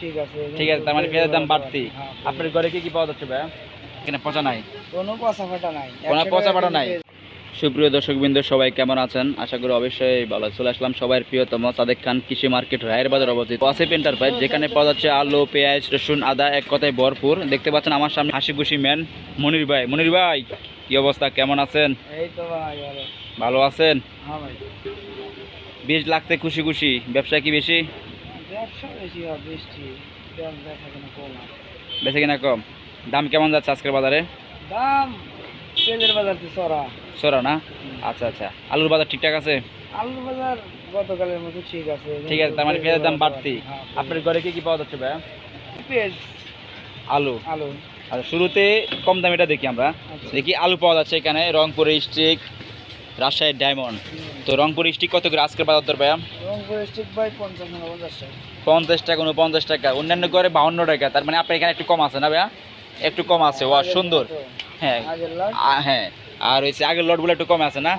ঠিক আছে ঠিক আছে তার মানে পেঁয়াজের দাম বাড়তি। হ্যাঁ, আপনার ঘরে কি কি পাওয়া যাচ্ছে ভাইয়া? এখানে পচা নাই? কোনো পচা ফাটা নাই। কোনো পচা ফাটা নাই? সুপ্রিয় দর্শকবৃন্দ সবাই কেমন আছেন? আশা করি অবশ্যই ভালো চলে আসলাম সবার প্রিয়তম সাদেক খান কৃষি মার্কেট রায়ের বাজার অবস্থিত। ওয়াসিফ এন্টারপ্রাইজ যেখানে পাওয়া যাচ্ছে আলু পেঁয়াজ রসুন আদা এক কথায় ভরপুর। দেখতে পাচ্ছেন আমার সামনে হাসি খুশি ম্যান মনির ভাই। মনির ভাই কি অবস্থা? কেমন আছেন? এই তো ভাই ভালো। ভালো আছেন? হ্যাঁ ভাই। বীজ লাগতে খুশি খুশি। ব্যবসা কি বেশি? ব্যবসা বেশি হয় বৃষ্টি কম। বেশি কিনা কম? দাম কেমন যাচ্ছে আজকের বাজারে? দাম তেলের বাজার তো চড়া। সরা না? আচ্ছা আচ্ছা। আলুর বাজার ঠিকঠাক আছে? আলুর বাজার গতকালের মতো ঠিক আছে। ঠিক আছে তার মানে পেঁয়াজের দাম বাড়তি। হ্যাঁ, আপনার ঘরে কি কি পাওয়া যাচ্ছে ভাইয়া? পেঁয়াজ আলু। আলু। আচ্ছা শুরুতে কম দামিটা দেখি আমরা। আচ্ছা। দেখি আলু পাওয়া যাচ্ছে এখানে রংপুরের স্টিক রাজশাহীর ডায়মন্ড। তো রংপুর স্টিক কত করে আজকের বাজার দর ভাইয়া? রংপুর পঞ্চাশ টাকা উনপঞ্চাশ টাকা অন্যান্য করে বাউন্ন টাকা তার মানে আপনার এখানে একটু কম আছে না ভাইয়া? একটু কম আছে সুন্দর। হ্যাঁ। হ্যাঁ। আর হচ্ছে আগের লটগুলো একটু কম আছে না?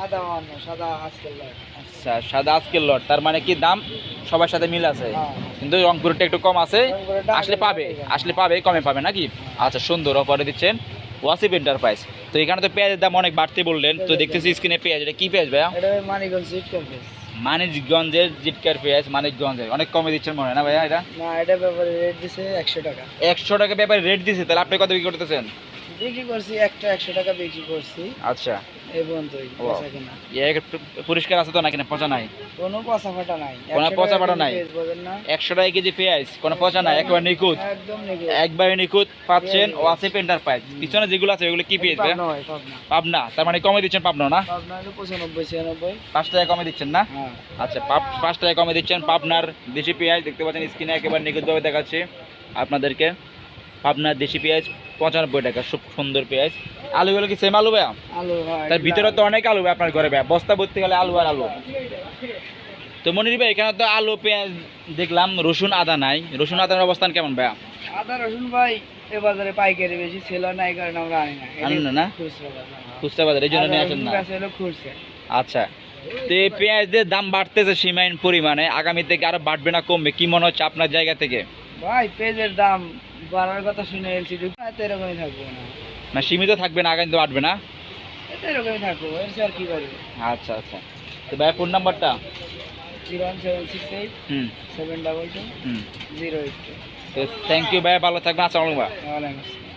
সাদা আজকের আচ্ছা সাদা আজকের লট তার মানে কি দাম সবার সাথে মিল আছে? হ্যাঁ। কিন্তু রংপুরটা একটু কম আছে আসলে পাবে আসলে পাবে কমে পাবে নাকি? আচ্ছা সুন্দর অফারে দিচ্ছেন। ওয়াসিফ এন্টারপ্রাইজ তো এখানে তো পেঁয়াজের দাম অনেক বাড়তে বললেন। তো দেখতেছি স্ক্রিনে পেঁয়াজ। এটা কি পেঁয়াজ ভাইয়া? মানিকগঞ্জের জিটকার পেঁয়াজ মানিকগঞ্জের। অনেক কমে দিচ্ছেন মনে হয় না ভাইয়া এটা? না এটা ব্যাপারে রেট দিছে একশো টাকা। একশো টাকা ব্যাপারে রেট দিছে তাহলে আপনি কত বিক্রি করতেছেন? বিক্রি করছি একটা একশো টাকা বিক্রি করছি। আচ্ছা। এই পর্যন্তই ও। কিনা। পরিষ্কার আছে তো নাকি? না পচা নাই? কোনো পচা ফাটা নাই। কোনো পচা ফাটা নাই? পেঁয়াজ বলেন না। একশো টাকা কেজি পেঁয়াজ কোনো পচা নাই? একবার নিখুঁত। একবারে নিখুঁত পাচ্ছেন এন্টারপ্রাইজ পিছনে যেগুলো আছে ওগুলো কি পেঁয়াজ পাবনা হয়, তার মানে কমে দিচ্ছেন পাবনা না? পঁচানব্বই ছিয়ানব্বই। পাঁচ টাকা কমে দিচ্ছেন না? হ্যাঁ। আচ্ছা পাঁচ টাকা কমে দিচ্ছেন পাবনার দেশি পেঁয়াজ। দেখতে পাচ্ছেন একেবারে নিখুঁতভাবে দেখাচ্ছি আপনাদেরকে। পাবনার দেশি পেঁয়াজ পঁচানব্বই টাকা খুব সুন্দর পেঁয়াজ। আলুগুলো কি সেম আলু ভাইয়া? আলু তার ভিতরে তো অনেক আলু ভাই আপনার ঘরে ভাইয়া। বস্তা ভর্তি গেলে আলু আর আলু। তো মনির ভাই এখানে তো আলু পেঁয়াজ দেখলাম রসুন আদা নাই। রসুন আদার অবস্থান কেমন ভাইয়া? আদা রসুন ভাই এ বাজারে পাইকারি বেশি ছিল না এই কারণে আমরা আনি না। আনেন না, না? খুচরা বাজার, হ্যাঁ। খুচরা বাজার এই জন্য নিয়ে আসেন না। আচ্ছা। তো এই পেঁয়াজদের দাম বাড়তেছে সীমাহীন পরিমাণে। আগামী থেকে আরও বাড়বে না কমবে? কি মনে হচ্ছে আপনার জায়গা থেকে? ভাই পেঁয়াজের দাম বাড়ার কথা শুনে এলসিডি এত এরকমই থাকব না। না সীমিত থাকবে না আগামী তো বাড়বে না? এত এরকমই থাকব এর আর কি পারবে আচ্ছা আচ্ছা। তো ভাই ফোন নাম্বারটা? Zero one seven six eight হুম। সেভেন ডাবল টু হুম। জিরো এইট তো থ্যাংক ইউ ভাই ভালো থাকবেন আসসালামু আলাইকুম। ওয়ালাইকুম আসসালাম।